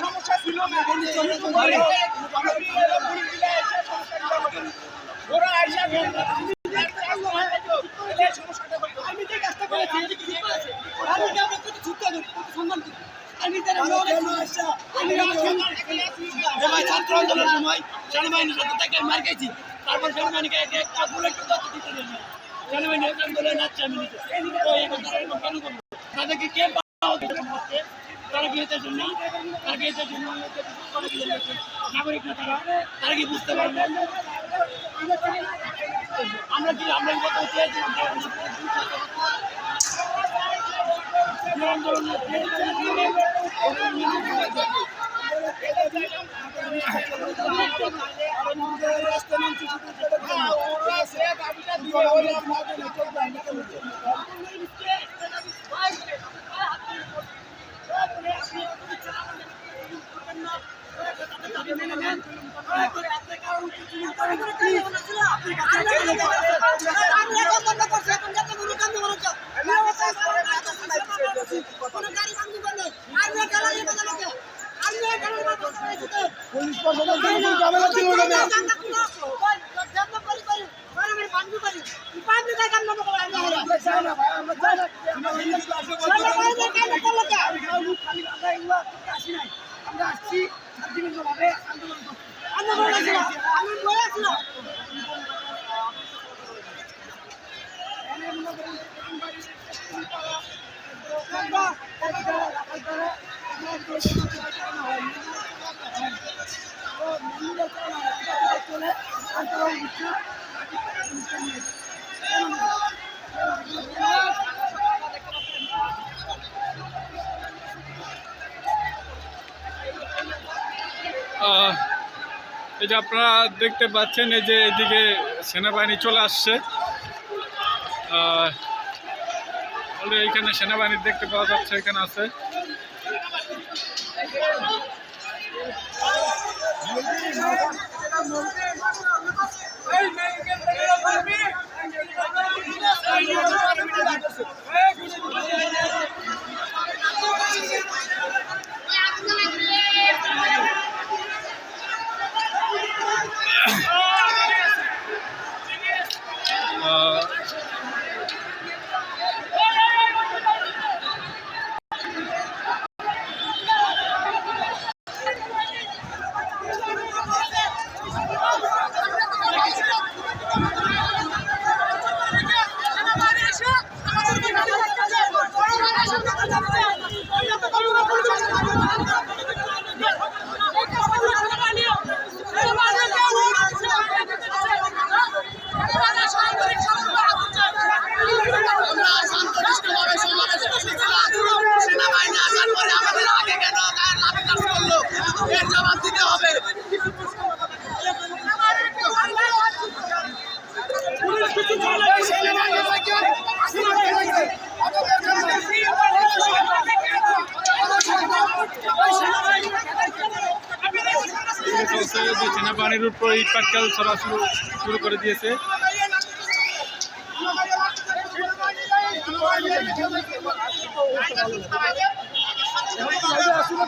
সমস্যা ছিল না ওরা আইসা আমি যে কাজটা করেছি আমি যে আপনার প্রতি ছুটতে করি প্রতি সম্মান করি আমি তারা আমি ভাই ছাত্র আন্দোলনের সময় সেনাবাহিনীর সাথে তাকে মার খেয়েছি তারপর সেনাবাহিনীকে একটা বুলেট করতে দিতে না এক আন্দোলন যাচ্ছে আমি তাদেরকে কে? তারা কি এটার জন্য। তারা কি কি নাগরিক না কি বুঝতে পারবে? আমরা কি আমরা কথা চেয়েছিলাম আন্দোলন পুলিশ প্রশাসন ঝামেলা ছিল আমরা আসছি শান্তিপূর্ণভাবে আন্দোলন করতে আহ, এই যে আপনারা দেখতে পাচ্ছেন, এই যে এদিকে সেনাবাহিনী চলে আসছে। এইখানে সেনাবাহিনী দেখতে পাওয়া যাচ্ছে, এখানে আছে। চলছে যে সেনাবাহিনীর উপর ইট পাটকেল ছড়া শুরু শুরু করে দিয়েছে। আসলে